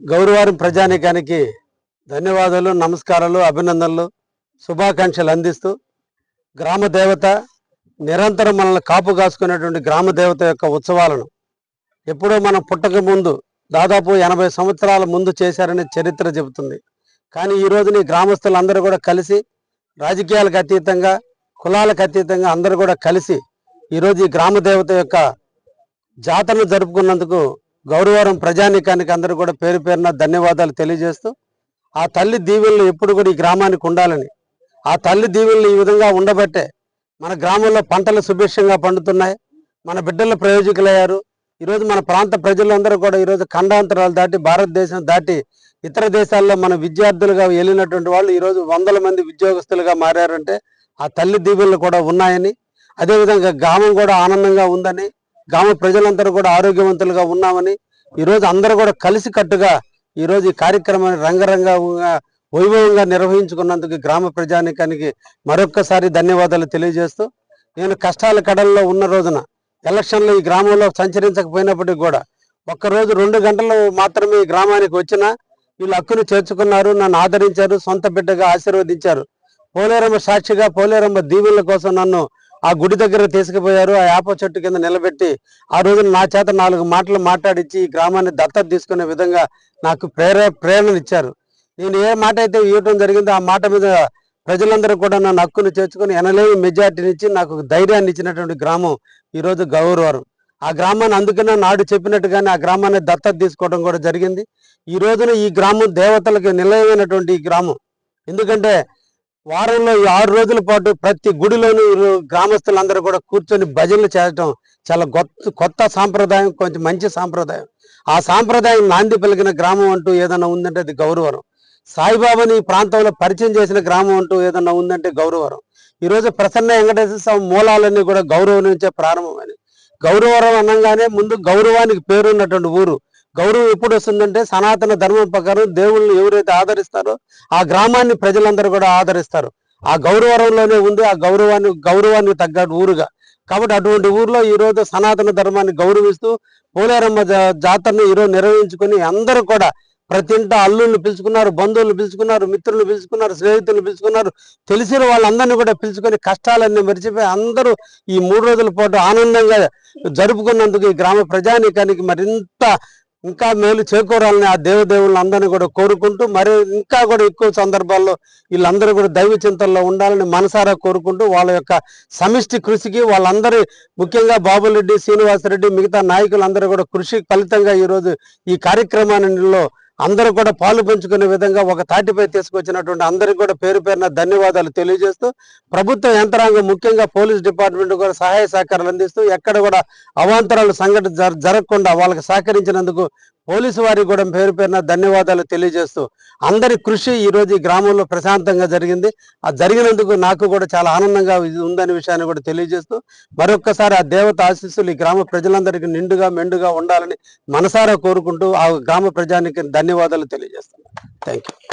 గౌరవారం ప్రజానికానికి ధన్యవాదాలు నమస్కారాలు అభినందనలు శుభాకాంక్షలు అందిస్తూ గ్రామ దేవత నిరంతరం మనల్ని కాపు కాసుకునేటువంటి గ్రామ దేవత యొక్క ఉత్సవాలను ఎప్పుడో మనం పుట్టక ముందు దాదాపు ఎనభై సంవత్సరాల ముందు చేశారని చరిత్ర చెబుతుంది. కానీ ఈ రోజుని గ్రామస్తులందరూ కూడా కలిసి రాజకీయాలకు అతీతంగా కులాలకు అతీతంగా అందరూ కూడా కలిసి ఈరోజు ఈ గ్రామ దేవత యొక్క జాతరను జరుపుకున్నందుకు గౌరవరం ప్రజానీకానికి అందరూ కూడా పేరు పేరున ధన్యవాదాలు తెలియజేస్తూ ఆ తల్లి దీవెనలు ఎప్పుడు కూడా ఈ గ్రామానికి ఉండాలని ఆ తల్లి దీవెనలు ఈ విధంగా ఉండబట్టే మన గ్రామంలో పంటలు సుభిక్షంగా పండుతున్నాయి మన బిడ్డలు ప్రయోజకులయ్యారు. ఈరోజు మన ప్రాంత ప్రజలందరూ కూడా ఈరోజు ఖండాంతరాలు దాటి భారతదేశం దాటి ఇతర దేశాల్లో మన విద్యార్థులుగా వెళ్ళినటువంటి వాళ్ళు ఈరోజు వందల మంది ఉద్యోగస్తులుగా మారారంటే ఆ తల్లి దీవెనలు కూడా ఉన్నాయని అదేవిధంగా గ్రామం కూడా ఆనందంగా ఉందని గ్రామ ప్రజలందరూ కూడా ఆరోగ్యవంతులుగా ఉన్నామని ఈరోజు అందరూ కూడా కలిసి కట్టుగా ఈరోజు ఈ కార్యక్రమాన్ని రంగరంగంగా వైభవంగా నిర్వహించుకున్నందుకు గ్రామ ప్రజానికానికి మరొక్కసారి ధన్యవాదాలు తెలియజేస్తూ నేను కష్టాల కడల్లో ఉన్న రోజున ఎలక్షన్లో ఈ గ్రామంలో సంచరించకపోయినప్పటికీ కూడా ఒక్కరోజు రెండు గంటలు మాత్రమే ఈ గ్రామానికి వచ్చినా వీళ్ళు హక్కును చేర్చుకున్నారు నన్ను ఆదరించారు సొంత బిడ్డగా ఆశీర్వదించారు. పోలేరమ్మ సాక్షిగా పోలేరమ్మ దీవెనల కోసం నన్ను ఆ గుడి దగ్గర తీసుకుపోయారు ఆ యాప చెట్టు కింద నిలబెట్టి ఆ రోజు నా చేత నాలుగు మాటలు మాట్లాడించి ఈ గ్రామాన్ని దత్తత తీసుకునే విధంగా నాకు ప్రేర ప్రేరణ ఇచ్చారు. నేను ఏ మాట అయితే ఇవ్వటం జరిగిందో ఆ మాట మీద ప్రజలందరూ కూడా నన్ను హక్కును చేర్చుకుని ఎనలేని మెజార్టీని ఇచ్చి నాకు ధైర్యాన్ని ఇచ్చినటువంటి గ్రామం ఈరోజు గౌరవరం ఆ గ్రామాన్ని అందుకనే నాడు చెప్పినట్టుగానే ఆ గ్రామాన్ని దత్తత తీసుకోవడం కూడా జరిగింది. ఈ రోజున ఈ గ్రామం దేవతలకు నిలయమైనటువంటి ఈ గ్రామం. ఎందుకంటే వారంలో ఈ ఆరు రోజుల పాటు ప్రతి గుడిలోనూ గ్రామస్తులందరూ కూడా కూర్చొని భజనలు చేయడం చాలా కొత్త కొత్త సాంప్రదాయం కొంచెం మంచి సాంప్రదాయం. ఆ సాంప్రదాయం నాంది పలికిన గ్రామం అంటూ ఏదైనా ఉందంటే అది గౌరవరం సాయిబాబాని ఈ ప్రాంతంలో పరిచయం చేసిన గ్రామం అంటూ ఏదైనా ఉందంటే గౌరవరం ఈరోజు ప్రసన్న వెంకటేశ్వర స్వామి మూలాలన్నీ కూడా గౌరవం నుంచే ప్రారంభమైన గౌరవరం అనగానే ముందు గౌరవానికి పేరున్నటువంటి ఊరు గౌరవం ఎప్పుడు వస్తుందంటే సనాతన ధర్మం ప్రకారం దేవుళ్ళని ఎవరైతే ఆదరిస్తారో ఆ గ్రామాన్ని ప్రజలందరూ కూడా ఆదరిస్తారు. ఆ గౌరవరంలోనే ఉంది ఆ గౌరవాన్ని గౌరవానికి తగ్గట్టు ఊరుగా. కాబట్టి అటువంటి ఊర్లో ఈ రోజు సనాతన ధర్మాన్ని గౌరవిస్తూ పోలేరమ్మ జాతరను ఈరోజు నిర్వహించుకొని అందరూ కూడా ప్రతి ఇంట అల్లుళ్ళు పిలుచుకున్నారు బంధువులు పిలుచుకున్నారు మిత్రులు పిలుచుకున్నారు స్నేహితులు పిలుచుకున్నారు తెలిసిన వాళ్ళందరినీ కూడా పిలుచుకొని కష్టాలన్నీ మరిచిపోయి అందరూ ఈ మూడు రోజుల పాటు ఆనందంగా జరుపుకున్నందుకు ఈ గ్రామ ప్రజానీకానికి మరింత ఇంకా మేలు చేకూరాలని ఆ దేవదేవులను అందరినీ కూడా కోరుకుంటూ మరి ఇంకా కూడా ఎక్కువ సందర్భాల్లో వీళ్ళందరూ కూడా దైవ చింతనలో ఉండాలని మనసారా కోరుకుంటూ వాళ్ళ యొక్క సమిష్టి కృషికి వాళ్ళందరి ముఖ్యంగా బాబురెడ్డి శ్రీనివాసరెడ్డి మిగతా నాయకులందరూ కూడా కృషి ఫలితంగా ఈరోజు ఈ కార్యక్రమాలలో అందరూ కూడా పాలు పంచుకునే విధంగా ఒక తాటిపై తీసుకొచ్చినటువంటి అందరికీ కూడా పేరు పేరున ధన్యవాదాలు తెలియజేస్తూ ప్రభుత్వ యంత్రాంగం ముఖ్యంగా పోలీస్ డిపార్ట్మెంట్ కూడా సహాయ సహకారాలు అందిస్తూ ఎక్కడ కూడా అవాంతరాలు సంఘటన జరగకుండా వాళ్ళకి సహకరించినందుకు పోలీసు వారికి కూడా పేరు పేరున ధన్యవాదాలు తెలియజేస్తూ అందరి కృషి ఈ రోజు ఈ గ్రామంలో ప్రశాంతంగా జరిగింది. ఆ జరిగినందుకు నాకు కూడా చాలా ఆనందంగా ఇది ఉందనే విషయాన్ని కూడా తెలియజేస్తూ మరొక్కసారి ఆ దేవత ఆశీస్సులు ఈ గ్రామ ప్రజలందరికీ నిండుగా మెండుగా ఉండాలని మనసారా కోరుకుంటూ ఆ గ్రామ ప్రజానికి ధన్యవాదాలు తెలియజేస్తున్నాను. Thank you